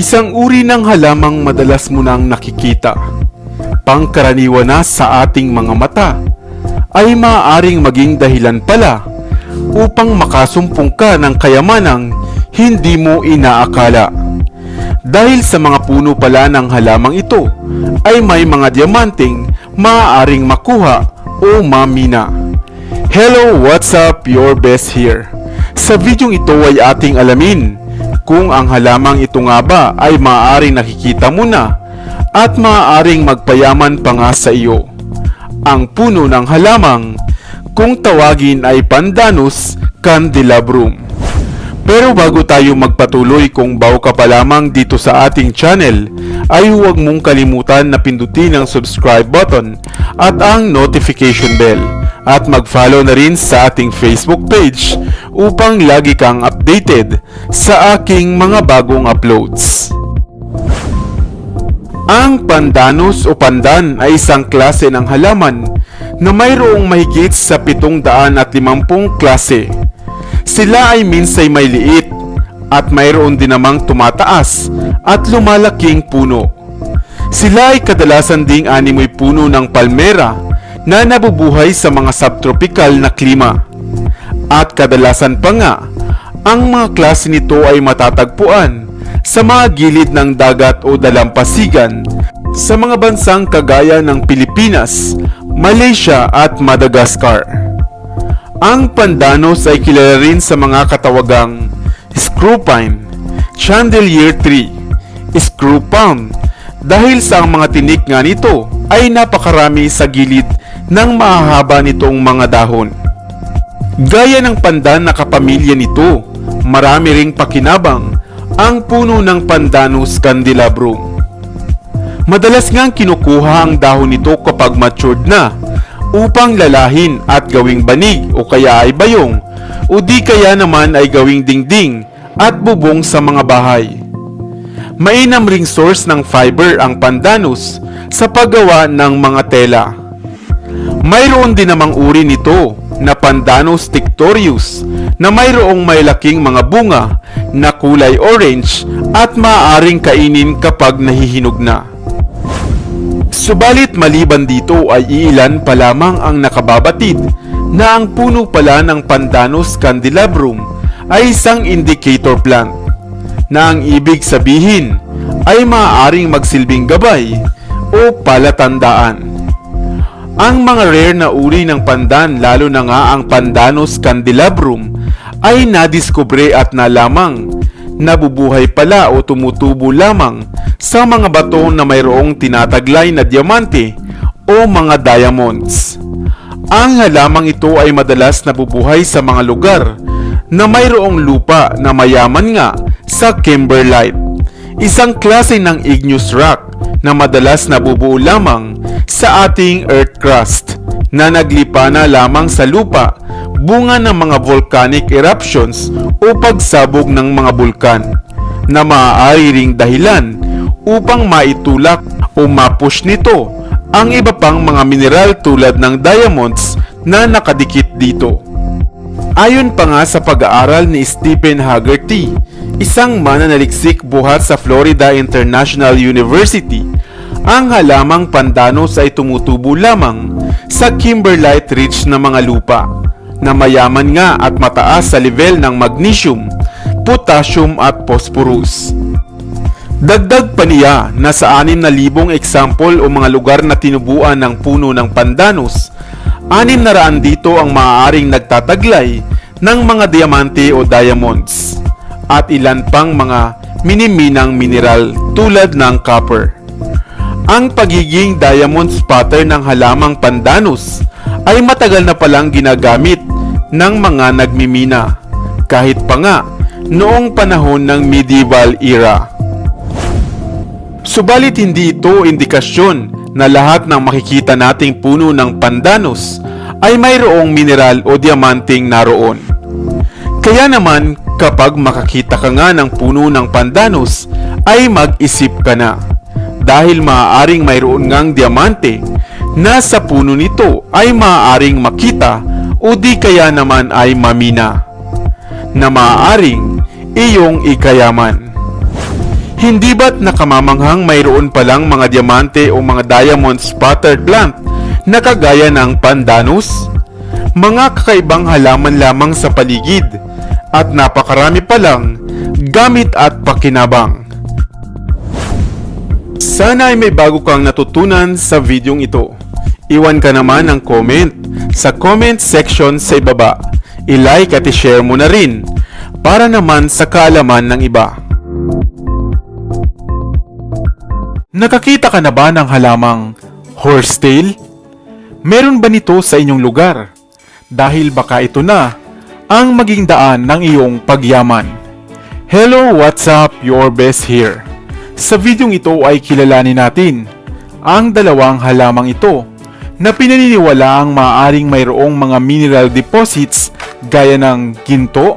Isang uri ng halamang madalas mo nang nakikita, pangkaraniwan na sa ating mga mata, ay maaaring maging dahilan pala upang makasumpong ka ng kayamanang hindi mo inaakala. Dahil sa mga puno pala ng halamang ito ay may mga diamanteng maaaring makuha o mamina. Hello, what's up? Your best here. Sa videong ito ay ating alamin kung ang halamang ito nga ba ay maaaring nakikita mo na at maaaring magpayaman pa nga sa iyo. Ang puno ng halamang kung tawagin ay Pandanus candelabrum. Pero bago tayo magpatuloy kung bago ka pa lamang dito sa ating channel, ay huwag mong kalimutan na pindutin ang subscribe button at ang notification bell at mag-follow na rin sa ating Facebook page upang lagi kang updated sa aking mga bagong uploads. Ang pandanus o pandan ay isang klase ng halaman na mayroong mahigit sa 750 klase. Sila ay minsay may liit at mayroon din namang tumataas at lumalaking puno. Sila ay kadalasan ding animoy puno ng palmera na nabubuhay sa mga subtropical na klima. At kadalasan pa nga, ang mga klase nito ay matatagpuan sa mga gilid ng dagat o dalampasigan sa mga bansang kagaya ng Pilipinas, Malaysia at Madagascar. Ang pandanos ay kilala rin sa mga katawagang screw chandelier tree, screw palm dahil sa ang mga tinik nga nito ay napakarami sa gilid ng mahahaba nitong mga dahon. Gaya ng pandan na kapamilya nito, marami ring pakinabang ang puno ng Pandanus candelabrum. Madalas ngang kinukuha ang dahon nito kapag matured na upang lalahin at gawing banig o kaya ay bayong o di kaya naman ay gawing dingding at bubong sa mga bahay. Mainam ring source ng fiber ang pandanus sa paggawa ng mga tela. Mayroon din namang uri nito na Pandanus tictorius na mayroong may laking mga bunga na kulay orange at maaaring kainin kapag nahihinog na. Subalit maliban dito ay iilan pa lamang ang nakababatid na ang puno pala ng Pandanus candelabrum ay isang indicator plant na ang ibig sabihin ay maaaring magsilbing gabay o palatandaan. Ang mga rare na uri ng pandan lalo na nga ang Pandanus candelabrum ay nadiskubre at nalamang nabubuhay pala o tumutubo lamang sa mga bato na mayroong tinataglay na diamante o mga diamonds. Ang halamang ito ay madalas nabubuhay sa mga lugar na mayroong lupa na mayaman nga sa kimberlite, isang klase ng igneous rock na madalas nabubuo lamang sa ating earth crust na naglipa na lamang sa lupa bunga ng mga volcanic eruptions o pagsabog ng mga bulkan na maaari ring dahilan upang maitulak o mapush nito ang iba pang mga mineral tulad ng diamonds na nakadikit dito. Ayon pa nga sa pag-aaral ni Stephen Haggerty, isang mananaliksik buhat sa Florida International University, ang halamang pandanos ay tumutubo lamang sa kimberlite rich na mga lupa na mayaman nga at mataas sa level ng magnesium, potassium at phosphorus. Dagdag pa niya na sa 6,000 example o mga lugar na tinubuan ng puno ng pandanus, 600 dito ang maaaring nagtataglay ng mga diamante o diamonds at ilan pang mga miniminang mineral tulad ng copper. Ang pagiging diamond spotter ng halamang pandanus ay matagal na palang ginagamit ng mga nagmimina kahit pa nga noong panahon ng medieval era. Subalit hindi ito indikasyon na lahat ng makikita nating puno ng pandanus ay mayroong mineral o diamanting naroon. Kaya naman kapag makakita ka nga ng puno ng pandanus ay mag-isip ka na dahil maaaring mayroon ngang diamante na sa puno nito ay maaaring makita o di kaya naman ay mamina na maaaring iyong ikayaman. Hindi ba't nakamamanghang mayroon palang mga diamante o mga diamond spotted plant na kagaya ng pandanus? Mga kakaibang halaman lamang sa paligid at napakarami palang gamit at pakinabang. Sana ay may bago kang natutunan sa videong ito. Iwan ka naman ng comment sa comment section sa ibaba. I-like at i-share mo na rin para naman sa kaalaman ng iba. Nakakita ka na ba ng halamang horsetail? Meron ba nito sa inyong lugar? Dahil baka ito na ang maging daan ng iyong pagyaman. Hello, what's up? Your best here. Sa videong ito ay kilalanin natin ang dalawang halamang ito na pinaniniwala ang maaaring mayroong mga mineral deposits gaya ng ginto,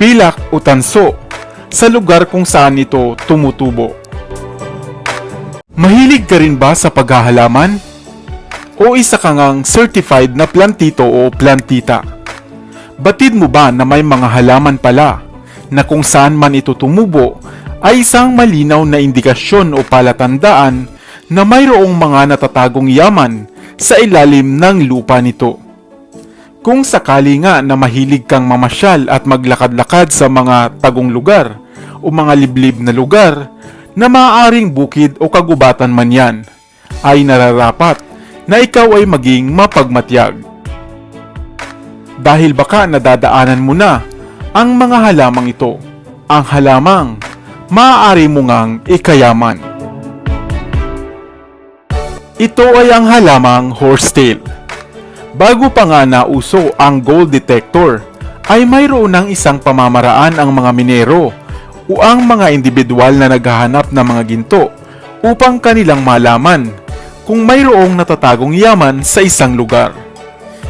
pilak o tanso sa lugar kung saan ito tumutubo. Mahilig ka rin ba sa paghahalaman? O isa ka ngang certified na plantito o plantita? Batid mo ba na may mga halaman pala na kung saan man ito tumubo ay isang malinaw na indikasyon o palatandaan na mayroong mga natatagong yaman sa ilalim ng lupa nito? Kung sakali nga na mahilig kang mamasyal at maglakad-lakad sa mga tagong lugar o mga liblib na lugar na maaaring bukid o kagubatan man yan, ay nararapat na ikaw ay maging mapagmatyag. Dahil baka nadadaanan mo na ang mga halamang ito, ang halamang maaari mo ngang ikayaman. Ito ay ang halamang horsetail. Bago pa nga nauso ang gold detector, ay mayroon ng isang pamamaraan ang mga minero o ang mga individual na naghahanap ng mga ginto upang kanilang malaman kung mayroong natatagong yaman sa isang lugar.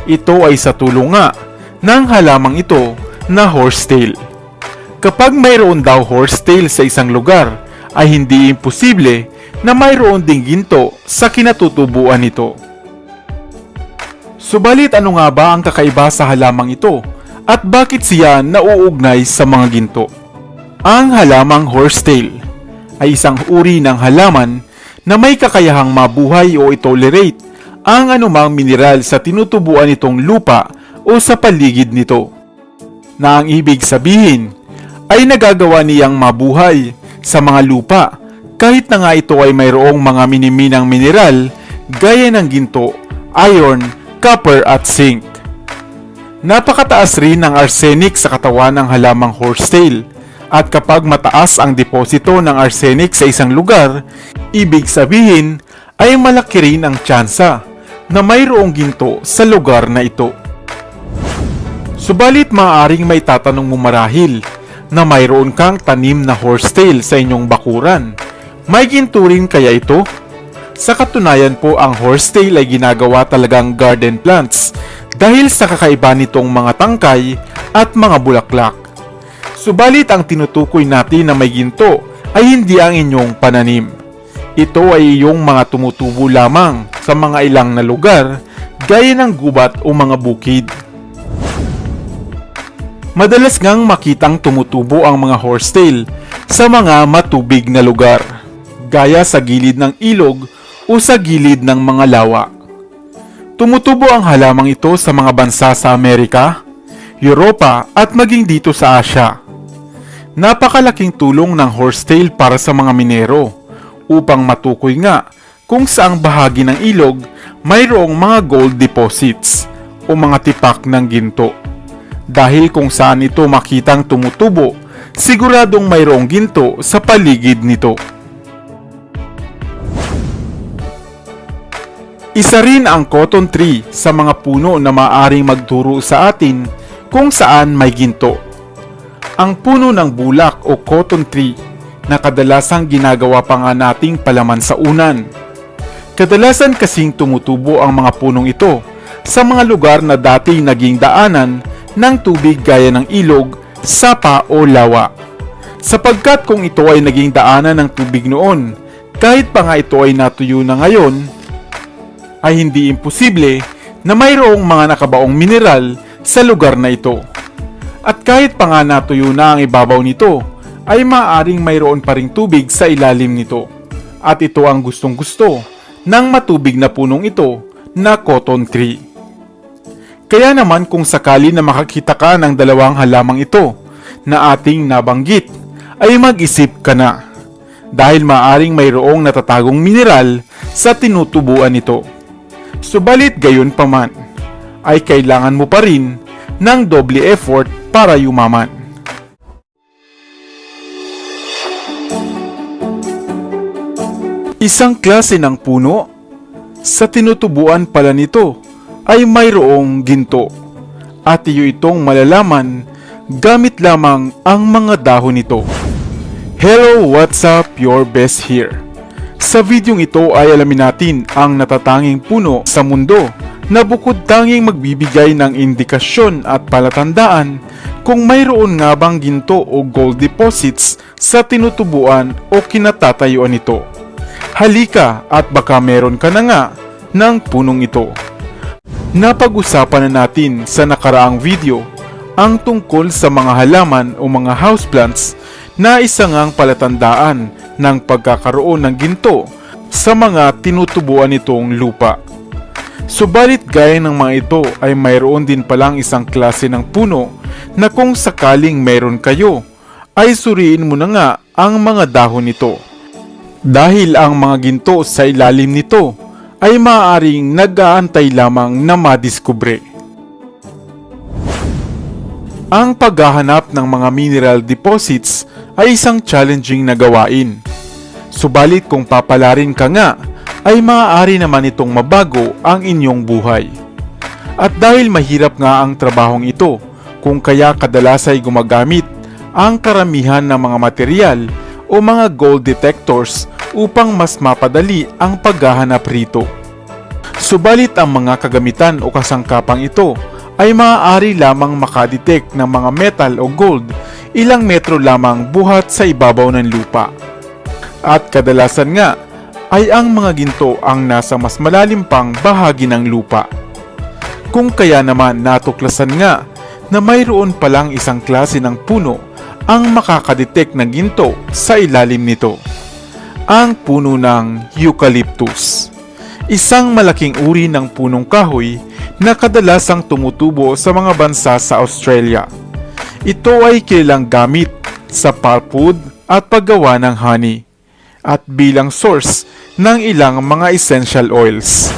Ito ay sa tulong nga ng halamang ito na horsetail. Kapag mayroon daw horsetail sa isang lugar, ay hindi imposible na mayroon ding ginto sa kinatutubuan nito. Subalit ano nga ba ang kakaiba sa halamang ito at bakit siya nauugnay sa mga ginto? Ang halamang horsetail ay isang uri ng halaman na may kakayahang mabuhay o itolerate ang anumang mineral sa tinutubuan nitong lupa o sa paligid nito. Na ang ibig sabihin ay nagagawa niyang mabuhay sa mga lupa kahit na nga ito ay mayroong mga miniminang mineral gaya ng ginto, iron, copper at zinc. Napakataas rin ng arsenic sa katawan ng halamang horsetail at kapag mataas ang deposito ng arsenic sa isang lugar, ibig sabihin ay malaki rin ang tsansa na mayroong ginto sa lugar na ito. Subalit maaaring may tatanong mo marahil na mayroon kang tanim na horsetail sa inyong bakuran. May ginto rin kaya ito? Sa katunayan po ang horsetail ay ginagawa talagang garden plants dahil sa kakaiba nitong mga tangkay at mga bulaklak. Subalit ang tinutukoy natin na may ginto ay hindi ang inyong pananim. Ito ay iyong mga tumutubo lamang sa mga ilang na lugar gaya ng gubat o mga bukid. Madalas ngang makitang tumutubo ang mga horsetail sa mga matubig na lugar, gaya sa gilid ng ilog o sa gilid ng mga lawa. Tumutubo ang halamang ito sa mga bansa sa Amerika, Europa at maging dito sa Asya. Napakalaking tulong ng horsetail para sa mga minero upang matukoy nga kung saang bahagi ng ilog mayroong mga gold deposits o mga tipak ng ginto. Dahil kung saan ito makitang tumutubo, siguradong mayroong ginto sa paligid nito. Isa rin ang cotton tree sa mga puno na maaring magturo sa atin kung saan may ginto. Ang puno ng bulak o cotton tree na kadalasang ginagawa pa nga nating palaman sa unan. Kadalasan kasing tumutubo ang mga punong ito sa mga lugar na dati naging daanan ng tubig gaya ng ilog, sapa o lawa. Sapagkat kung ito ay naging daanan ng tubig noon, kahit pa nga ito ay natuyo na ngayon, ay hindi imposible na mayroong mga nakabaong mineral sa lugar na ito. At kahit pa nga natuyo na ang ibabaw nito, ay maaaring mayroon pa ring tubig sa ilalim nito. At ito ang gustong gusto ng matubig na punong ito na cotton tree. Kaya naman kung sakali na makakita ka ng dalawang halamang ito na ating nabanggit, ay mag-isip ka na. Dahil maaring mayroong natatagong mineral sa tinutubuan nito. Subalit gayon pa man, ay kailangan mo pa rin ng doble effort para yumaman. Isang klase ng puno, sa tinutubuan pala nito ay mayroong ginto. At iyo itong malalaman gamit lamang ang mga dahon nito. Hello, what's up? Your best here. Sa videong ito ay alamin natin ang natatanging puno sa mundo na bukod tanging magbibigay ng indikasyon at palatandaan kung mayroon nga bang ginto o gold deposits sa tinutubuan o kinatatayuan nito. Halika at baka meron ka na nga ng punong ito. Napag-usapan na natin sa nakaraang video ang tungkol sa mga halaman o mga houseplants na isa ngang palatandaan ng pagkakaroon ng ginto sa mga tinutubuan nitong lupa. Subalit gaya ng mga ito ay mayroon din palang isang klase ng puno na kung sakaling meron kayo ay suriin mo na nga ang mga dahon nito. Dahil ang mga ginto sa ilalim nito ay maaaring nag-aantay lamang na madiskubre. Ang paghahanap ng mga mineral deposits ay isang challenging na gawain. Subalit kung papalarin ka nga, ay maaari naman itong mabago ang inyong buhay. At dahil mahirap nga ang trabahong ito, kung kaya kadalas ay gumagamit ang karamihan ng mga material o mga gold detectors upang mas mapadali ang paghahanap rito. Subalit ang mga kagamitan o kasangkapang ito ay maaari lamang makadetect ng mga metal o gold ilang metro lamang buhat sa ibabaw ng lupa. At kadalasan nga ay ang mga ginto ang nasa mas malalim pang bahagi ng lupa. Kung kaya naman natuklasan nga na mayroon palang isang klase ng puno ang makakadetect ng ginto sa ilalim nito. Ang puno ng eucalyptus. Isang malaking uri ng punong kahoy na kadalasang tumutubo sa mga bansa sa Australia. Ito ay kilalang gamit sa pulpwood at paggawa ng honey at bilang source ng ilang mga essential oils.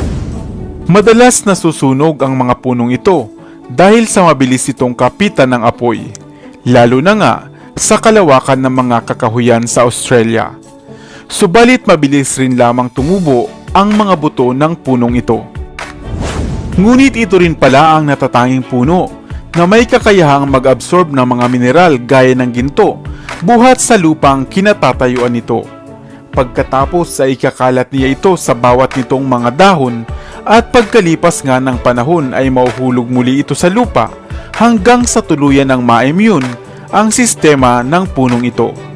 Madalas nasusunog ang mga punong ito dahil sa mabilis itong kapitan ng apoy, lalo na nga sa kalawakan ng mga kakahuyan sa Australia. Subalit mabilis rin lamang tumubo ang mga buto ng punong ito. Ngunit ito rin pala ang natatanging puno na may kakayahang mag-absorb ng mga mineral gaya ng ginto buhat sa lupang kinatatayuan nito. Pagkatapos ay ikakalat niya ito sa bawat nitong mga dahon at pagkalipas nga ng panahon ay mauhulog muli ito sa lupa hanggang sa tuluyan ng ma-immune ang sistema ng punong ito.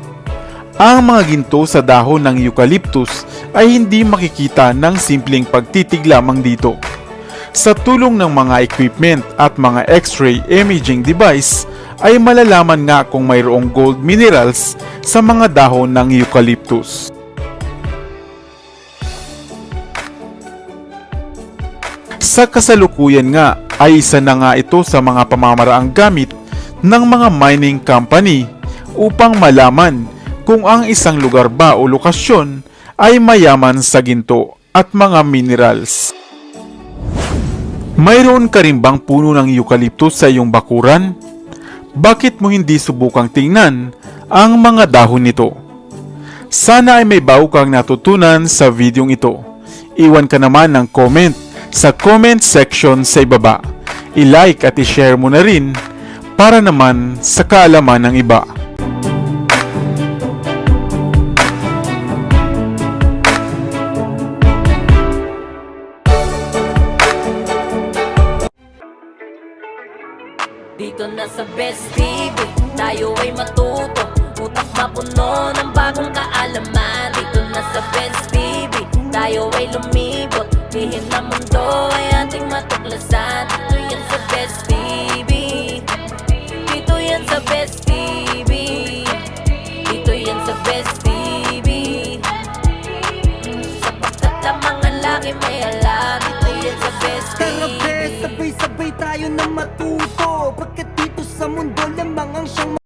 Ang mga ginto sa dahon ng eucalyptus ay hindi makikita ng simpleng pagtitig lamang dito. Sa tulong ng mga equipment at mga x-ray imaging device ay malalaman nga kung mayroong gold minerals sa mga dahon ng eucalyptus. Sa kasalukuyan nga ay isa na nga ito sa mga pamamaraang gamit ng mga mining company upang malaman kung ang isang lugar ba o lokasyon ay mayaman sa ginto at mga minerals. Mayroon ka rin bang puno ng eucalyptus sa iyong bakuran? Bakit mo hindi subukang tingnan ang mga dahon nito? Sana ay may bago kang natutunan sa videong ito. Iwan ka naman ng comment sa comment section sa ibaba. I-like at i-share mo na rin para naman sa kaalaman ng iba. Utak mapuno ng bagong kaalaman. Dito na sa Best TV, tayo ay lumibot